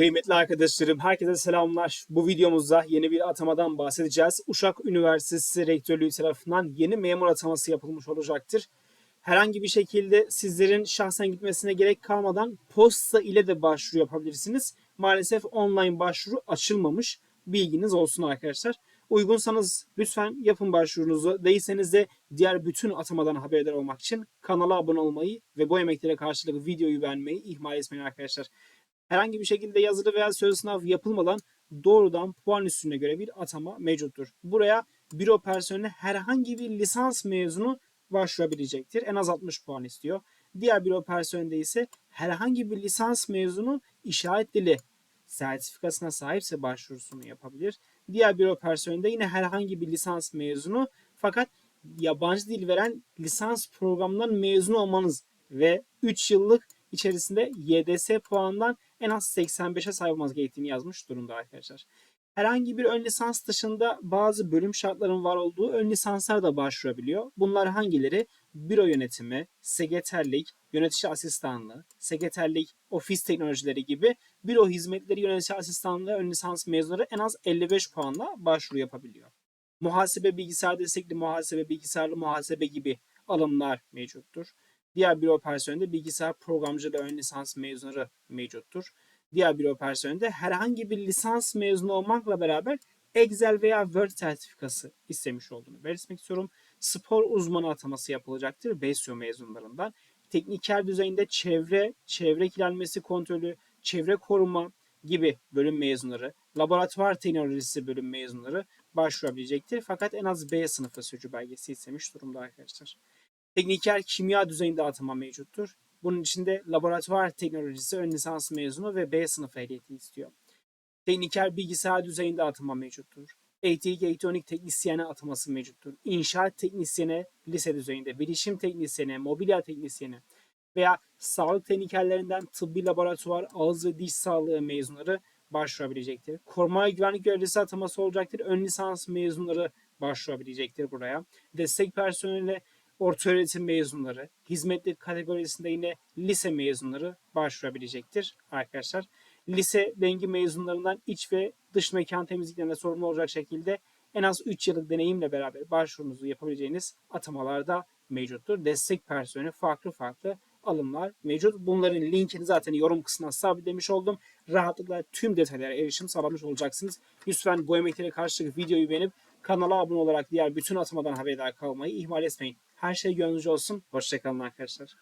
Kıymetli arkadaşlarım, herkese selamlar. Bu videomuzda yeni bir atamadan bahsedeceğiz. Uşak Üniversitesi Rektörlüğü tarafından yeni memur ataması yapılmış olacaktır. Herhangi bir şekilde sizlerin şahsen gitmesine gerek kalmadan posta ile de başvuru yapabilirsiniz. Maalesef online başvuru açılmamış. Bilginiz olsun arkadaşlar. Uygunsanız lütfen yapın başvurunuzu. Değilseniz de diğer bütün atamadan haberdar olmak için kanala abone olmayı ve bu emeklere karşılık videoyu beğenmeyi ihmal etmeyin arkadaşlar herhangi bir şekilde yazılı veya söz sınav yapılmadan doğrudan puan üstüne göre bir atama mevcuttur. Buraya büro personeline herhangi bir lisans mezunu başvurabilecektir. En az 60 puan istiyor. Diğer büro personelinde ise herhangi bir lisans mezunu işaret dili sertifikasına sahipse başvurusunu yapabilir. Diğer büro personelinde yine herhangi bir lisans mezunu fakat yabancı dil veren lisans programından mezun olmanız ve 3 yıllık içerisinde YDS puanından en az 85'e sahip olmanız gerektiğini yazmış durumda arkadaşlar. Herhangi bir ön lisans dışında bazı bölüm şartlarının var olduğu ön lisanslar da başvurabiliyor. Bunlar hangileri? Büro yönetimi, sekreterlik, yönetici asistanlığı, sekreterlik, ofis teknolojileri gibi büro hizmetleri yönetici asistanlığı ön lisans mezunları en az 55 puanla başvuru yapabiliyor. Muhasebe bilgisayar destekli muhasebe, bilgisayarlı muhasebe gibi alımlar mevcuttur. Diğer büro personelinde bilgisayar programcılığı ön lisans mezunları mevcuttur. Diğer büro personelinde herhangi bir lisans mezunu olmakla beraber Excel veya Word sertifikası istemiş olduğunu belirtmek istiyorum. Spor uzmanı ataması yapılacaktır BESYO mezunlarından. Tekniker düzeyinde çevre, çevre kirlenmesi kontrolü, çevre koruma gibi bölüm mezunları, laboratuvar teknolojisi bölüm mezunları başvurabilecektir. Fakat en az B sınıfı sürücü belgesi istemiş durumda arkadaşlar. Tekniker kimya düzeyinde atama mevcuttur. Bunun içinde laboratuvar teknolojisi ön lisans mezunu ve B sınıfı ehliyeti istiyor. Tekniker bilgisayar düzeyinde atama mevcuttur. Elektrik elektronik teknisyene ataması mevcuttur. İnşaat teknisyene lise düzeyinde, bilişim teknisyene, mobilya teknisyene veya sağlık teknikerlerinden tıbbi laboratuvar, ağız ve diş sağlığı mezunları başvurabilecektir. Koruma ve güvenlik görevlisi ataması olacaktır. Ön lisans mezunları başvurabilecektir buraya. Destek personeli orta öğretim mezunları, hizmetli kategorisinde yine lise mezunları başvurabilecektir arkadaşlar. Lise dengi mezunlarından iç ve dış mekan temizliklerine sorumlu olacak şekilde en az 3 yıllık deneyimle beraber başvurunuzu yapabileceğiniz atamalarda mevcuttur. Destek personeli farklı farklı alımlar mevcut. Bunların linkini zaten yorum kısmına sabitlemiş oldum. Rahatlıkla tüm detaylara erişim sağlamış olacaksınız. Lütfen bu emeklere karşılık videoyu beğenip kanala abone olarak diğer bütün atamadan haberdar kalmayı ihmal etmeyin. Her şey gönlünüzce olsun. Hoşçakalın arkadaşlar.